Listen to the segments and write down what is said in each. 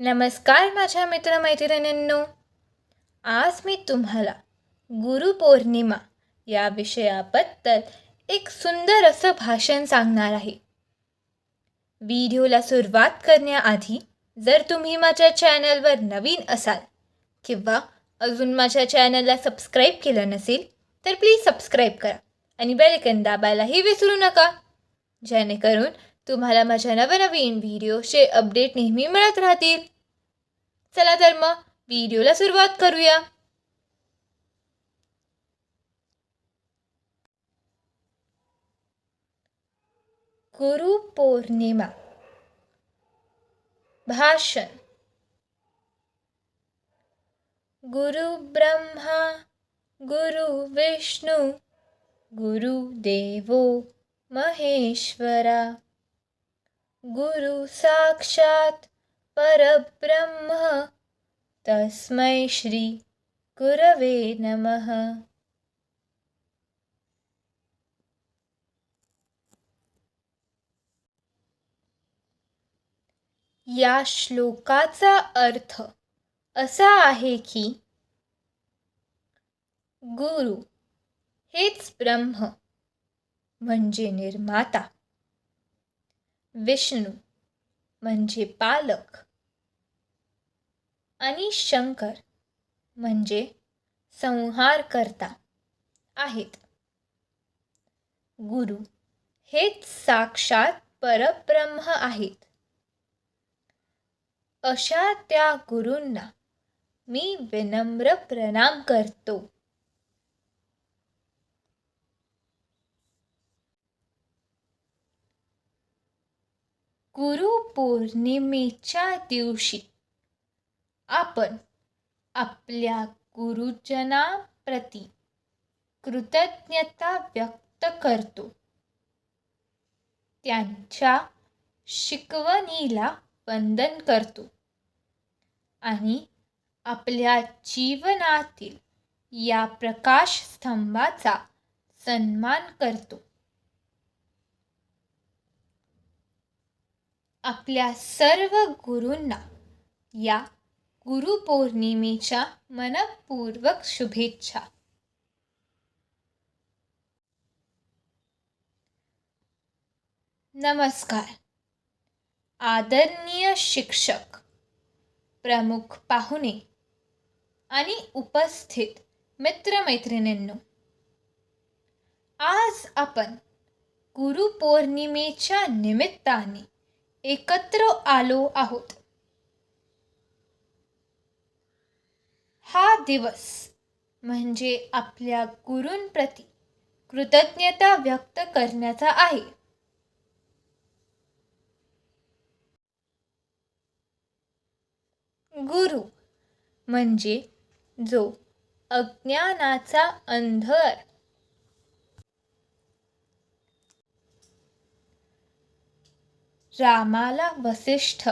नमस्कार माझ्या मित्रमैत्रिणींनो आज मी तुम्हाला गुरुपौर्णिमा या विषयाबद्दल एक सुंदर असं भाषण सांगणार आहे. व्हिडिओला सुरुवात करण्याआधी जर तुम्ही माझ्या चॅनलवर नवीन असाल किंवा अजून माझ्या चॅनलला सबस्क्राईब केलं नसेल तर प्लीज सबस्क्राईब करा आणि बेलकन दाबायलाही विसरू नका. जेणेकरून तुम्हाला माझ्या नवनवीन व्हिडिओचे अपडेट नेहमी मिळत राहतील. चला तर मग व्हिडिओला सुरुवात करूया. गुरुपौर्णिमा भाषण. गुरु ब्रह्मा गुरु विष्णू गुरुदेवो महेश्वरा. गुरु साक्षात परब्रह्म। तस्मै श्री गुरवे नमः। या श्लोकाचा अर्थ असा आहे की गुरु हेच ब्रह्म म्हणजे निर्माता। विष्णू म्हणजे पालक आणि शंकर म्हणजे संहार करता आहेत. गुरु हेच साक्षात परब्रह्म आहेत. अशा त्या गुरूंना मी विनम्र प्रणाम करतो. गुरुपौर्णिमेच्या दिवशी आपण आपल्या गुरुजनाप्रती कृतज्ञता व्यक्त करतो. त्यांच्या शिकवणीला वंदन करतो आणि आपल्या जीवनातील या प्रकाश स्तंभाचा सन्मान करतो. आपल्या सर्व गुरूंना या गुरुपौर्णिमेच्या मनपूर्वक शुभेच्छा. नमस्कार. आदरणीय शिक्षक प्रमुख पाहुणे आणि उपस्थित मित्रमैत्रिणींनो आज आपण गुरुपौर्णिमेच्या निमित्ताने एकत्र आलो आहोत. हा दिवस म्हणजे आपल्या गुरूंप्रती कृतज्ञता व्यक्त करण्याचा आहे. गुरु म्हणजे जो अज्ञानाचा अंधर रामाला वसिष्ठ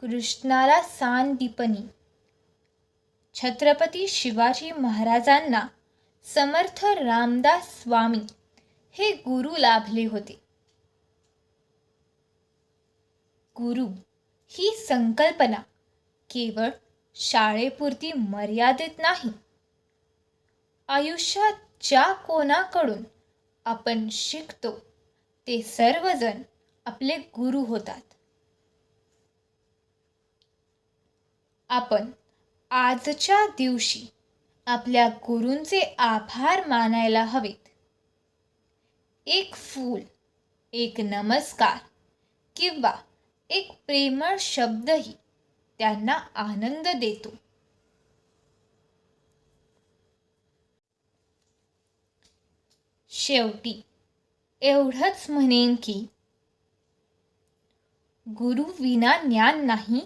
कृष्णाला सांदीपनी. छत्रपती शिवाजी महाराजांना समर्थ रामदास स्वामी हे गुरु लाभले होते. गुरु ही संकल्पना केवळ शाळेपुरती मर्यादित नाही. आयुष्यात ज्या कोणाकडून आपण शिकतो ते सर्वजण आपले गुरु होतात. आपण आजच्या दिवशी आपल्या गुरूंचे आभार मानायला हवेत. एक फूल एक नमस्कार किंवा एक प्रेमळ शब्दही त्यांना आनंद देतो. शेवटी एवढंच म्हणेन की गुरु विना ज्ञान नाही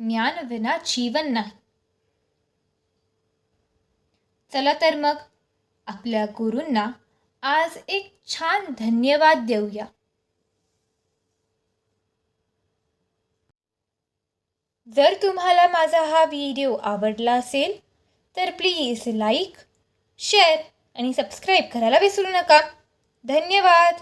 ज्ञान विना जीवन नाही. चला तर मग आपल्या गुरूंना आज एक छान धन्यवाद देऊया. जर तुम्हाला माझा हा व्हिडिओ आवडला असेल तर प्लीज लाईक शेअर आणि सबस्क्राईब करायला विसरू नका. धन्यवाद!